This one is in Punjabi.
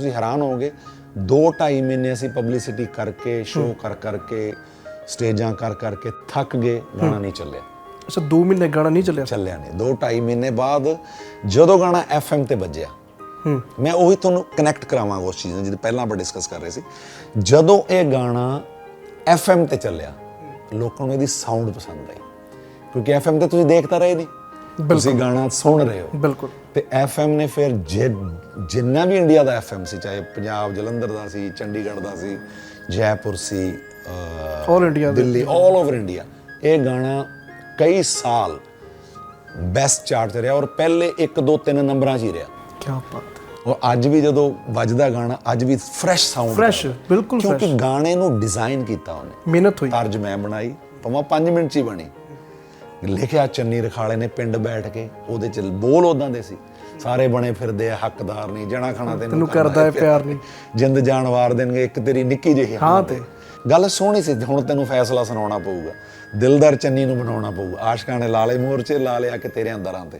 ਤੁਸੀਂ ਹੈਰਾਨ ਹੋਵੋਗੇ 2.5 ਮਹੀਨੇ ਅਸੀਂ ਪਬਲਿਸਿਟੀ ਕਰਕੇ ਸ਼ੋਅ ਕਰ ਕਰਕੇ ਸਟੇਜਾਂ ਕਰ ਕਰਕੇ ਥੱਕ ਗਏ ਗਾਣਾ ਨਹੀਂ ਚੱਲਿਆ। ਅੱਛਾ 2 ਮਹੀਨੇ ਗਾਣਾ ਨਹੀਂ ਚੱਲਿਆ? ਚੱਲਿਆ ਨਹੀਂ। 2.5 ਮਹੀਨੇ ਬਾਅਦ ਜਦੋਂ ਗਾਣਾ FM ਤੇ ਵੱਜਿਆ ਹੂੰ। ਮੈਂ ਉਹੀ ਤੁਹਾਨੂੰ ਕਨੈਕਟ ਕਰਾਵਾਂਗਾ ਉਸ ਚੀਜ਼ ਨਾਲ ਜਿਹਦੇ ਪਹਿਲਾਂ ਆਪਾਂ ਡਿਸਕਸ ਕਰ ਰਹੇ ਸੀ। ਜਦੋਂ ਇਹ ਗਾਣਾ FM ਤੇ ਚੱਲਿਆ ਲੋਕਾਂ ਨੂੰ ਇਹਦੀ ਸਾਊਂਡ ਪਸੰਦ ਆਈ। ਕਿਉਂਕਿ FM ਤੇ ਤੁਸੀਂ ਦੇਖਤਾ ਰਹੇ ਨਹੀਂ। ਤੁਸੀਂ ਗਾਣਾ ਸੁਣ ਰਹੇ ਹੋ। ਬਿਲਕੁਲ। ਤੇ FM ਨੇ ਫਿਰ ਜਿੰਨਾ ਵੀ ਇੰਡੀਆ ਦਾ FM ਸੀ ਚਾਹੇ ਪੰਜਾਬ ਜਲੰਧਰ ਦਾ ਸੀ ਚੰਡੀਗੜ੍ਹ ਦਾ ਸੀ ਜੈਪੁਰ ਸੀ India ਦੇ। ਦਿੱਲੀ 올 ਓਵਰ ਇੰਡੀਆ ਇਹ ਗਾਣਾ ਕਈ ਸਾਲ ਬੈਸਟ ਚਾਰਟ ਤੇ ਰਿਹਾ ਔਰ ਪਹਿਲੇ 1 2 3 ਨੰਬਰਾਂ 'ਚ ਹੀ ਰਿਹਾ। ਕੀ ਬਾਤ। ਔਰ ਅੱਜ ਵੀ ਜਦੋਂ ਵੱਜਦਾ ਗਾਣਾ ਅੱਜ ਵੀ ਫਰੈਸ਼ ਸਾਊਂਡ Fresh, ਬਿਲਕੁਲ ਕਿਉਂਕਿ ਗਾਣੇ ਨੂੰ ਡਿਜ਼ਾਈਨ ਕੀਤਾ ਉਹਨੇ। ਮਿਹਨਤ ਹੋਈ। ਤਰਜ ਮੈਂ ਬਣਾਈ ਪਵਾਂ 5 ਮਿੰਟ 'ਚ ਹੀ ਬਣੀ। ਲਿਖਿਆ ਚੰਨੀ ਰਖਾਲੇ ਨੇ ਪਿੰਡ ਬੈਠ ਕੇ ਉਹਦੇ ਚ ਬੋਲ ਉਦਾਂ ਦੇ ਸੀ। ਸਾਰੇ ਬਣੇ ਫਿਰਦੇ ਆ ਹੱਕਦਾਰ ਨਹੀਂ ਜਣਾ ਖਾਣਾ ਤੈਨੂੰ ਕਰਦਾ ਹੈ ਪਿਆਰ ਨਹੀਂ। ਜਿੰਦ ਜਾਨ ਵਾਰ ਦੇਣਗੇ ਇੱਕ ਤੇਰੀ ਨਿੱਕੀ ਜਿਹੀ ਹਾਂ ਤੇ। ਗੱਲ ਸੋਹਣੀ ਸੀ ਹੁਣ ਤੈਨੂੰ ਫੈਸਲਾ ਸੁਣਾਉਣਾ ਪਊਗਾ। ਦਿਲਦਾਰ ਚੰਨੀ ਨੂੰ ਬਣਾਉਣਾ ਪਊਗਾ। ਆਸ਼ਕਾਂ ਨੇ ਲਾਲੇ ਮੋਰਚੇ ਲਾ ਲਿਆ ਕਿ ਤੇਰੇ ਅੰਦਰਾਂ ਤੇ।